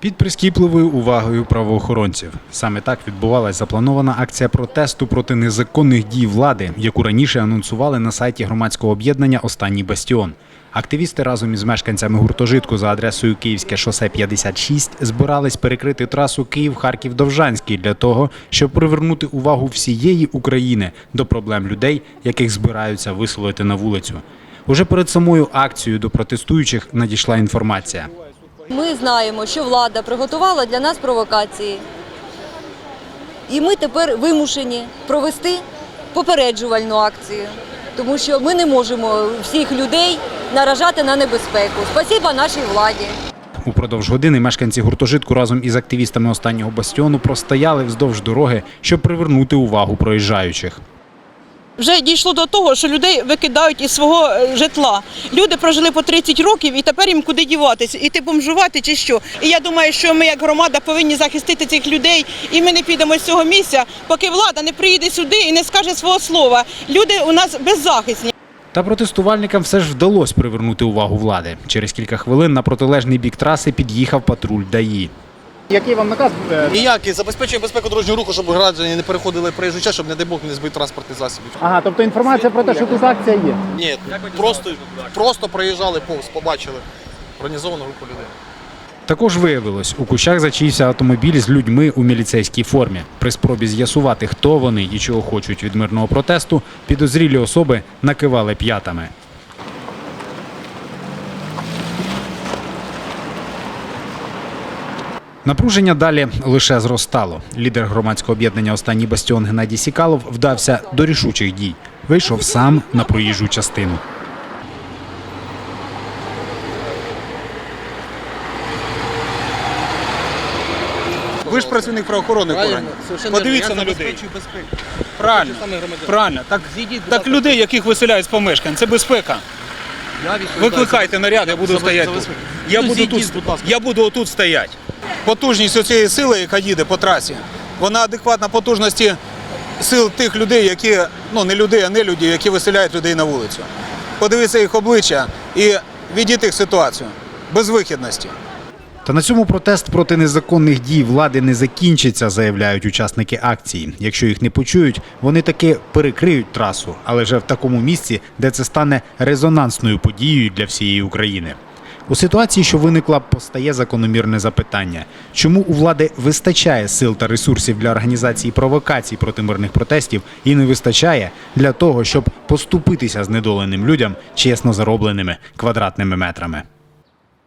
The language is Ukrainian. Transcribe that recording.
Під прискіпливою увагою правоохоронців саме так відбувалась запланована акція протесту проти незаконних дій влади, яку раніше анонсували на сайті громадського об'єднання Останній бастіон. Активісти разом із мешканцями гуртожитку за адресою Київське шосе 56 збирались перекрити трасу Київ-Харків-Довжанський для того, щоб привернути увагу всієї України до проблем людей, яких збираються виселити на вулицю. Уже перед самою акцією до протестуючих надійшла інформація. Ми знаємо, що влада приготувала для нас провокації. І ми тепер вимушені провести попереджувальну акцію, тому що ми не можемо всіх людей наражати на небезпеку. Спасіба нашій владі. Упродовж години мешканці гуртожитку разом із активістами останнього бастіону простояли вздовж дороги, щоб привернути увагу проїжджаючих. Вже дійшло до того, що людей викидають із свого е, житла. Люди прожили по 30 років і тепер їм куди діватися, іти бомжувати чи що. І я думаю, що ми як громада повинні захистити цих людей, і ми не підемо з цього місця, поки влада не приїде сюди і не скаже свого слова. Люди у нас беззахисні. Та протестувальникам все ж вдалося привернути увагу влади. Через кілька хвилин на протилежний бік траси під'їхав патруль ДАІ. Який вам наказ? е, Ніякий забезпечує безпеку дорожнього руху, щоб граждані не переходили проїжджий час, щоб не дай Бог не збити транспортний засіб. Ага, тобто інформація про те, що тут акція є. Ні, просто, просто проїжджали повз, побачили організовану групу людей. Також виявилось, у кущах зачинився автомобіль з людьми у міліцейській формі. При спробі з'ясувати, хто вони і чого хочуть від мирного протесту, підозрілі особи накивали п'ятами. Напруження далі лише зростало. Лідер громадського об'єднання Останній бастіон Геннадій Сікалов вдався до рішучих дій. Вийшов сам на проїжджу частину. Ви ж працівник правоохоронних органів. Подивіться на людей. Правильно, правильно. Так, так людей, яких виселяють з помешкань, це безпека. Викликайте наряд, я буду стояти тут. Я буду тут, я буду отут стояти. Потужність цієї сили, яка їде по трасі, вона адекватна потужності сил тих людей, які, ну не людей, а не люди, які виселяють людей на вулицю. Подивіться їх обличчя і відійти їх ситуацію безвихідності. Та на цьому протест проти незаконних дій влади не закінчиться, заявляють учасники акції. Якщо їх не почують, вони таки перекриють трасу, але вже в такому місці, де це стане резонансною подією для всієї України. У ситуації, що виникла, постає закономірне запитання: чому у влади вистачає сил та ресурсів для організації провокацій проти мирних протестів і не вистачає для того, щоб поступитися знедоленим людям чесно заробленими квадратними метрами?